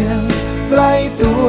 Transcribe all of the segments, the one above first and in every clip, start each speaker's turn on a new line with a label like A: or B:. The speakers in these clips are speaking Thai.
A: ง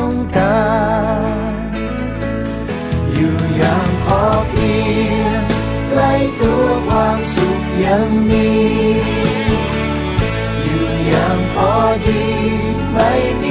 A: ง สุขยังมีอยู่อย่างพอดีไม่มี